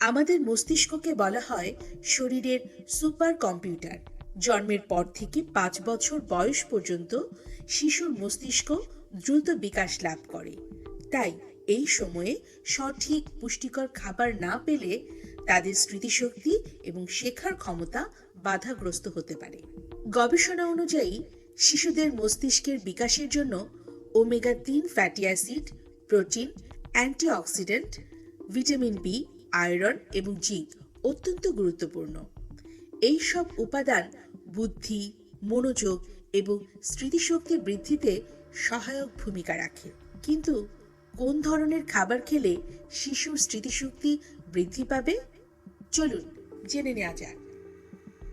আমাদের মস্তিষ্ককে বলা হয় শরীরের সুপার কম্পিউটার জন্মের পর থেকে পাঁচ বছর বয়স পর্যন্ত শিশুর মস্তিষ্ক দ্রুত বিকাশ লাভ করে। তাই এই সময়ে সঠিক পুষ্টিকর খাবার না পেলে তাদের স্মৃতিশক্তি এবং শেখার ক্ষমতা বাধাগ্রস্ত হতে পারে। গবেষণা অনুযায়ী, শিশুদের মস্তিষ্কের বিকাশের জন্য ওমেগা তিন fatty acid, protein, antioxidant, vitamin B iron এবং জিঙ্ক অত্যন্ত গুরুত্বপূর্ণ। এই সব উপাদান বুদ্ধি, মনোযোগ এবং স্মৃতিশক্তি বৃদ্ধিতে সহায়ক ভূমিকা রাখে। কিন্তু কোন ধরনের খাবার খেলে শিশুর স্মৃতিশক্তি বৃদ্ধি পাবে? চলুন জেনে নেওয়া যাক।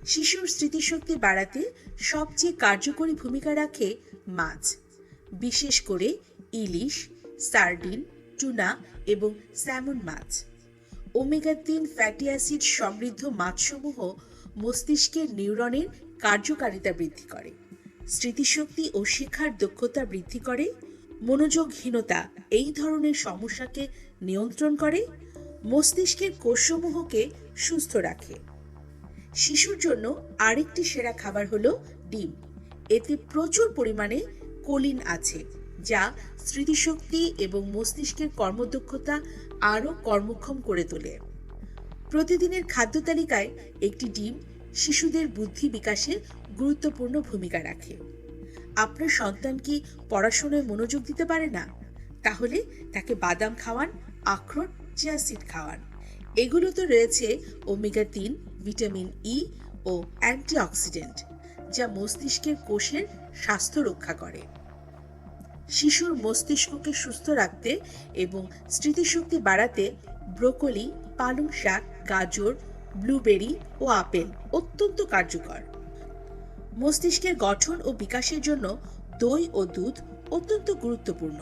শিশুর স্মৃতিশক্তি বাড়াতে সবচেয়ে কার্যকরী ভূমিকা রাখে মাছ। বিশেষ করে ইলিশ, সার্ডিন, টুনা এবং স্যামন মাছ। ওমেগা তিন ফ্যাটি অ্যাসিড সমৃদ্ধ মাছসমূহ মস্তিষ্কের নিউরনের কার্যকারিতা বৃদ্ধি করে। স্মৃতিশক্তি ও শিক্ষার দক্ষতা বৃদ্ধি করে। মনোযোগহীনতা এই ধরনের সমস্যাকে নিয়ন্ত্রণ করে। মস্তিষ্কের কোষসমূহকে সুস্থ রাখে। শিশুর জন্য আরেকটি সেরা খাবার হলো ডিম। এতে প্রচুর পরিমাণে কোলিন আছে। যা স্মৃতিশক্তি এবং মস্তিষ্কের কর্মদক্ষতা আরও কর্মক্ষম করে তোলে। প্রতিদিনের খাদ্য তালিকায় একটি ডিম শিশুদের বুদ্ধি বিকাশে গুরুত্বপূর্ণ ভূমিকা রাখে। আপনার সন্তান কি পড়াশোনায় মনোযোগ দিতে পারে না? তাহলে তাকে বাদাম খাওয়ান, আখরোট চিয়া সিড খাওয়ান। এগুলোতে রয়েছে ওমেগা তিন ভিটামিন ই ও অ্যান্টিঅক্সিডেন্ট যা মস্তিষ্কের কোষের স্বাস্থ্য রক্ষা করে। শিশুর মস্তিষ্ককে সুস্থ রাখতে এবং স্মৃতিশক্তি বাড়াতে ব্রোকলি, পালং শাক, গাজর, ব্লুবেরি ও আপেল অত্যন্ত কার্যকর। মস্তিষ্কের গঠন ও বিকাশের জন্য দই ও দুধ অত্যন্ত গুরুত্বপূর্ণ।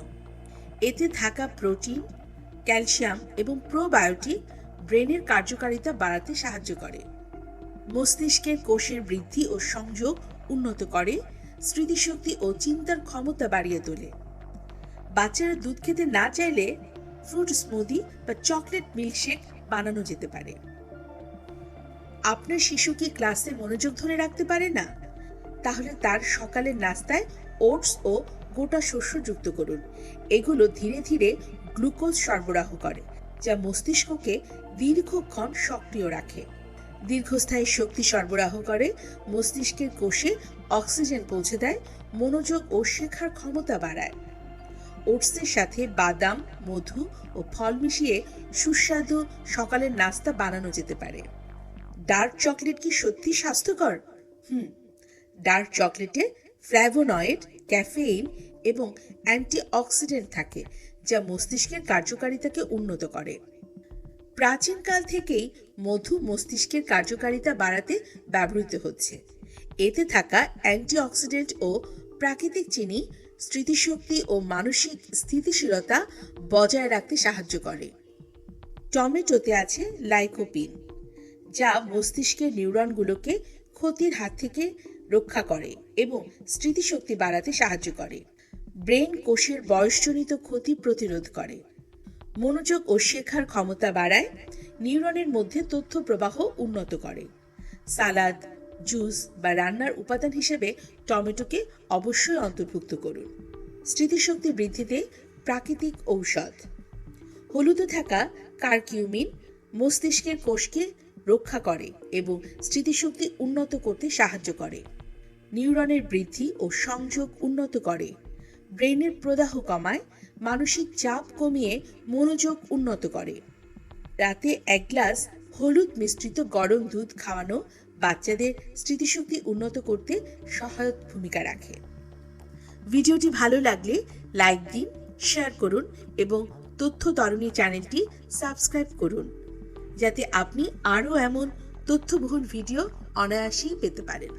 এতে থাকা প্রোটিন, ক্যালসিয়াম এবং প্রোবায়োটিক ব্রেনের কার্যকারিতা বাড়াতে সাহায্য করে। মস্তিষ্কের কোষের বৃদ্ধি ও সংযোগ উন্নত করে স্মৃতিশক্তি ও চিন্তার ক্ষমতা বাড়িয়ে তোলে। বাচ্চারা দুধ খেতে না চাইলে ফ্রুট স্মুদি বা চকলেট মিল্কশেক বানানো যেতে পারে। আপনার শিশু কি ক্লাসে মনোযোগ ধরে রাখতে পারে না? তাহলে তার সকালের নাস্তায় ওটস ও গোটা শস্য যুক্ত করুন। এগুলো ধীরে ধীরে গ্লুকোজ সরবরাহ করে, যা মস্তিষ্ককে দীর্ঘক্ষণ সক্রিয় রাখে। দীর্ঘস্থায়ী শক্তি সরবরাহ করে মস্তিষ্কের কোষে অক্সিজেন পৌঁছে দেয়, মনোযোগ ও শেখার ক্ষমতা বাড়ায়। ওটসের সাথে বাদাম, মধু ও ফল মিশিয়ে সুস্বাদু সকালের নাস্তা বানানো যেতে পারে। ডার্ক চকলেট কি সত্যি স্বাস্থ্যকর? হুম, ডার্ক চকলেটে ফ্ল্যাভোনয়েড, ক্যাফেইন এবং অ্যান্টিঅক্সিডেন্ট থাকে, যা মস্তিষ্কের কার্যকারিতাকে উন্নত করে। প্রাচীনকাল থেকেই মধু মস্তিষ্কের কার্যকারিতা বাড়াতে ব্যবহৃত হচ্ছে। এতে থাকা অ্যান্টিঅক্সিডেন্ট ও প্রাকৃতিক চিনি, স্মৃতিশক্তি ও মানসিক স্থিতিশীলতা বজায় রাখতে সাহায্য করে। টমেটোতে আছে লাইকোপিন, যা মস্তিষ্কের নিউরনগুলোকে ক্ষতির হাত থেকে রক্ষা করে এবং স্মৃতিশক্তি বাড়াতে সাহায্য করে। ব্রেন কোষের বয়সজনিত ক্ষতি প্রতিরোধ করে। মনোযোগ ও শেখার ক্ষমতা বাড়ায়, নিউরনের মধ্যে তথ্য প্রবাহ উন্নত করে। সালাদ জুস বা রান্নার উপাদান হিসেবে টমেটোকে অবশ্যই অন্তর্ভুক্ত করুন। স্মৃতিশক্তি বৃদ্ধিতে প্রাকৃতিক ঔষধ। হলুদে থাকা কার্কিউমিন মস্তিষ্কের কোষকে রক্ষা করে এবং স্মৃতিশক্তি উন্নত করতে সাহায্য করে। নিউরনের বৃদ্ধি ও সংযোগ উন্নত করে। ব্রেনের প্রদাহ কমায়, মানসিক চাপ কমিয়ে মনোযোগ উন্নত করে। রাতে এক গ্লাস হলুদ মিশ্রিত গরম দুধ খাওয়ানো বাচ্চাদের স্মৃতিশক্তি উন্নত করতে সহায়ক ভূমিকা রাখে। ভিডিওটি ভালো লাগলে লাইক দিন, শেয়ার করুন এবং তথ্য তরণী চ্যানেলটি সাবস্ক্রাইব করুন, যাতে আপনি আরও এমন তথ্যবহুল ভিডিও অনায়াসেই পেতে পারেন।